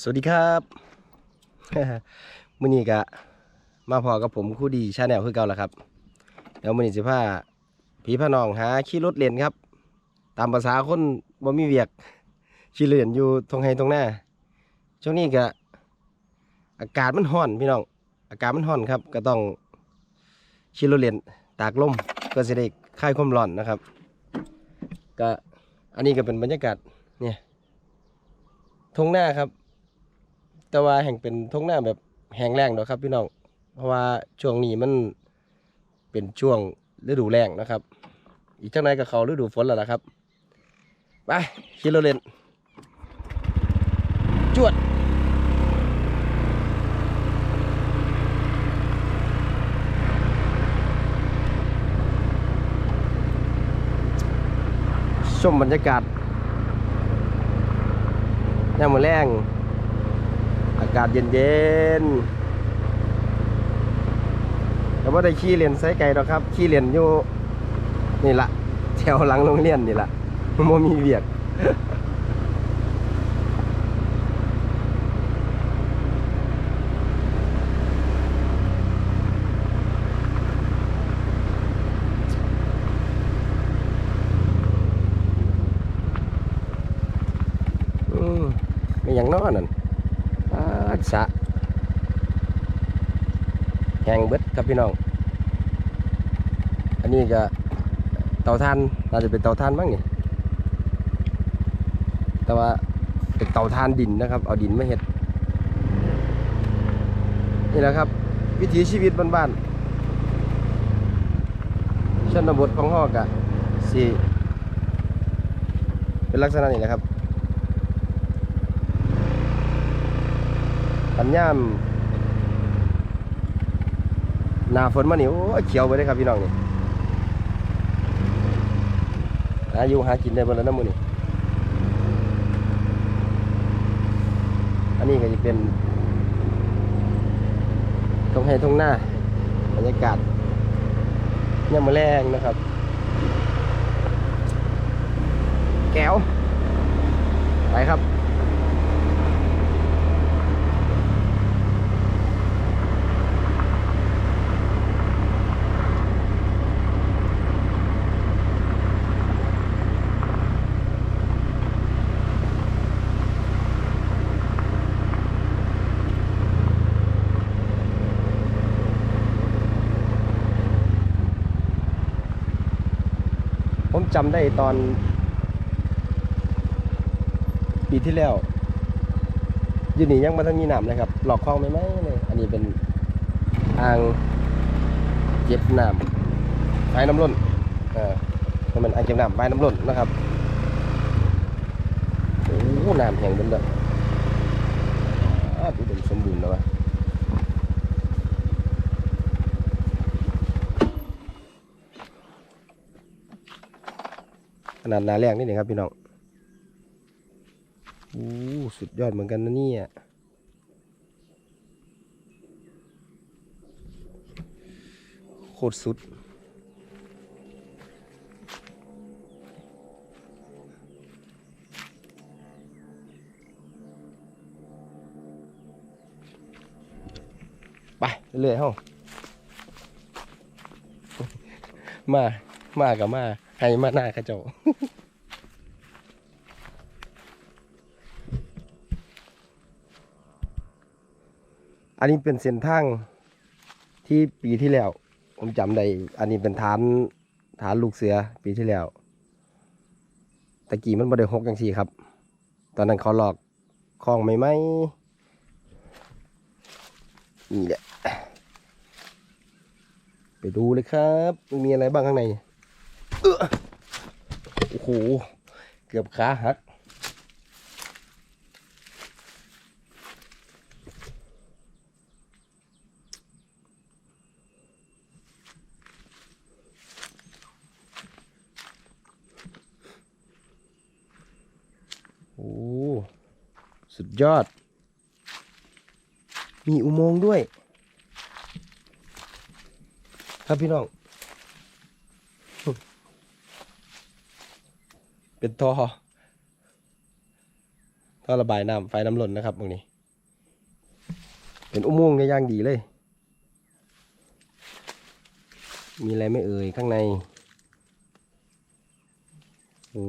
สวัสดีครับมื้อนี้ก็มาพอกับผมคู่ดีชาแนลคือเก่าแล้วครับเดี๋ยวมื้อนี้สิพาพี่พาน้องหาขี่รถเล่นครับ ตามภาษาคนบ่มีเวียกขี่เล่นอยู่ตรงไห้ตรงหน้าช่วงนี้ก็อากาศมันร้อนพี่น้อง อากาศมันร้อนครับ ก็ต้องขี่รถเล่นตากลมเพื่อสิได้คลายความร้อนนะครับ ก็อันนี้ก็เป็นบรรยากาศเนี่ยทงหน้าครับ แต่ว่าแห่งเป็นทุ่งหน้าแบบแห้งแล้งเนาะครับพี่น้อง เพราะว่าช่วงนี้มันเป็นช่วงฤดูแล้งนะครับ อีกจังไหนก็เขาฤดูฝนแล้วล่ะครับ ไปขี่รถเล่นจวดชมบรรยากาศยามมื้อแรงากาศเย็นๆแต่ว่าได้ขี่เรียนไซไกลหรอกครับ ขี่เรียนอยู่นี่ละแถวหลังโรงเรียนนี่ละโมมีเวียกอืมไม่ย่างน้อนั่นาสะแหงเบิดครับพี่น้อง อันนี้ก็เตาถ่านน่าจะเป็นเตาถ่านบ้างนี่ แต่ว่าเป็นเตาถ่านดินนะครับ เอาดินมาเฮ็ด นี่แหละครับ วิถีชีวิตบ้านๆชนบทของฮอกอะสิเป็นลักษณะนี้แหละครับ ปัญญามหนาฝนมานี่โอ้เขียวไปเลยครับพี่น้องนี่อายุหากินได้บนแล้วน้ำมือนี่อันนี้ก็จะเป็นตรงให้ตรงหน้าบรรยากาศเนี่ยามมแรงนะครับ แก้วไปครับ ผมจำได้ตอน ปีที่แล้วอยู่นี่ยังมาทันมีน้ำเลยครับ หลอกคลองไหมไหมเลยอันนี้เป็นอ่างเก็บน้ำไม้น้ำล้นเออมันเป็นอ่างเก็บน้ำไม้น้ำล้นนะครับโอ้น้ำแห้งเป็นแบบอุดมสมบูรณ์แล้ววะ ขนาดหนาแรงนี่นี่ครับพี่น้องโอ้สุดยอดเหมือนกันนะเนี่ยโคตรสุดไปเรื่อยๆเฮ้ามา มากับมา ให้มาหน้าข้าเจ้าอันนี้เป็นเส้นทางที่ปีที่แล้ว ผมจำได้ อันนี้เป็นฐานฐานลูกเสือปีที่แล้วตะกี้มันบ่ได้หกอย่างสี่ครับ ตอนนั้นเขาหลอกคลองไม่ไหมนี่แหละไปดูเลยครับ มีอะไรบ้างข้างในเอื้อ โอ้โห เกือบขาหักโอ้สุดยอด มีอุโมงค์ด้วย ครับพี่น้อง เป็นท่อท่อระบายน้ำไฟน้ำล้นนะครับตรงนี้ เป็นอุโมงค์ในย่างดีเลย มีอะไรไม่เอ่ยข้างใน โอ้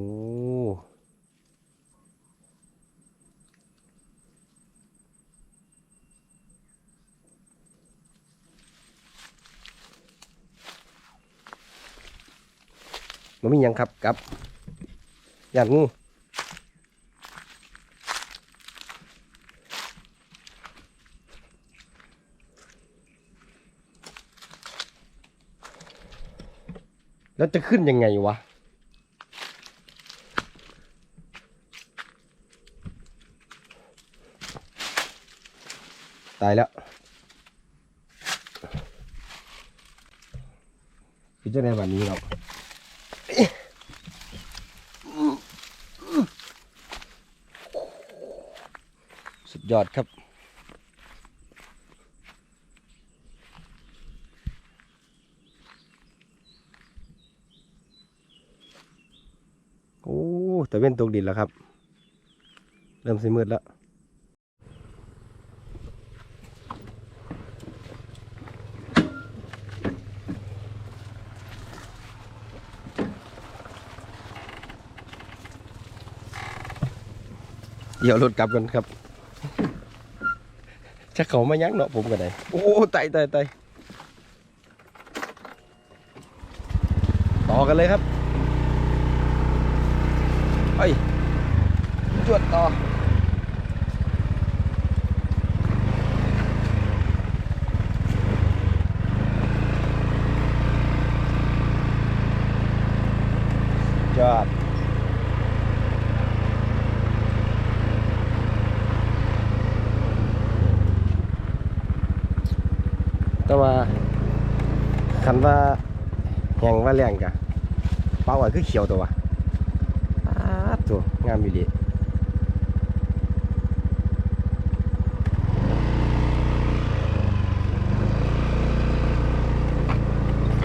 มันมียังครับกับ หยาดงูแล้วจะขึ้นยังไงวะ ตายแล้วพี่เจ้าในวันนี้เรา ยอดครับ โอ้แต่เว้นตกดินแล้วครับ เริ่มสีมืดแล้วเดี๋ยวรถกลับกันครับ จะเขาไม่ยักเนาะผมกันไหนโอ้ตายตายตายต่อกันเลยครับเฮ้จวดต่อ จอด แต่ว่าคันว่าแหงว่าแรงกะเป้าไว้คือเขียวตัววะอาดตัวงามอยู่ดี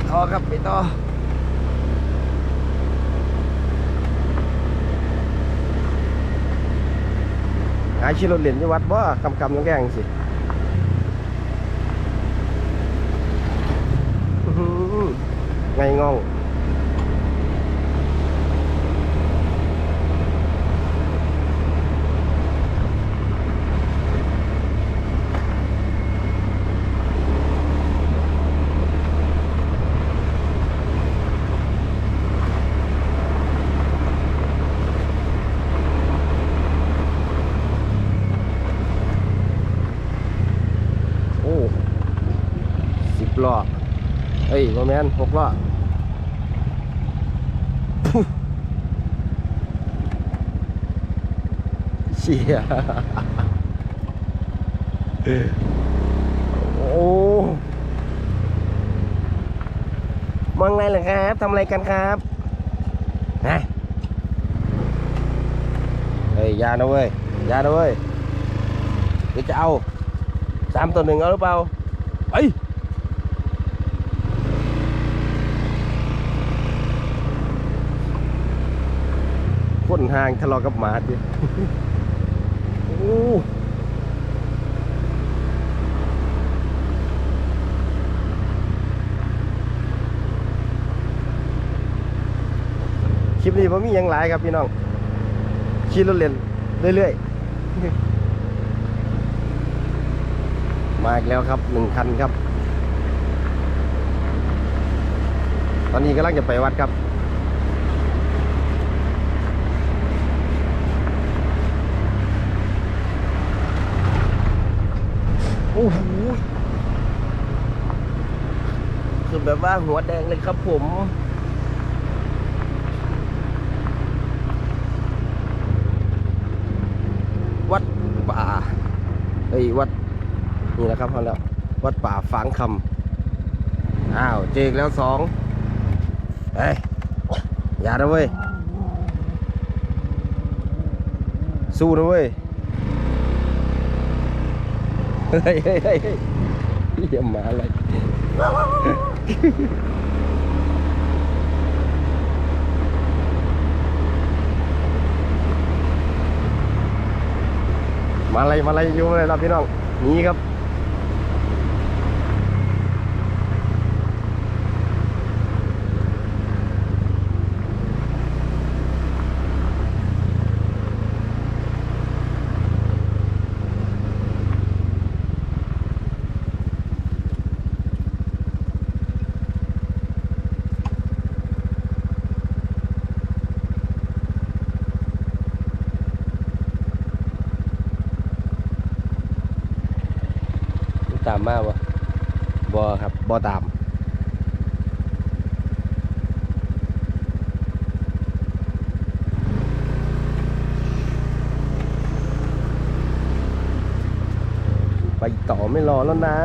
ต่อครับไปต่อหาชิรถเหรียญที่วัดบ่คำคำๆแรงๆสิอื้อหือ ไงงองโอ้สิบล้อเอ้ยโมแมนหกล้อ พุเชี่ยโอ้มองไงเหรอครับทำอะไรกันครับฮะเฮ้ยยานะเว้ยยานะเว้ยเดี๋ยวจะเอาสามต่อหนึ่งเอาหรือเปล่าไปคนห่างทะเลาะกับหมาดิ โอ้คลิปนี้ผมมียังหลายครับพี่น้องขี่รถเล่นเรื่อยๆ มาอีกแล้วครับหนึ่งคันครับ ตอนนี้กำลังจะไปวัดครับ อ้โหคือแบบว่าหัวแดงเลยครับผม วัดป่าเอ้ยวัด นี่นะครับพอแล้ว วัดป่าฝางคำอ้าว เจออกแล้วสองเอ้ย อย่านะเว้ย สู้นะเว้ย เฮ้ยเฮ้ยเฮ้ยเฮ้ยเยี่ยมมาอะไรมาอะไรมาอะไรอยู่มาอะไรครับพี่น้องนี่ครับ ตา มมาบ่บอครับบอตามไปต่อไม่รอแล้วนะ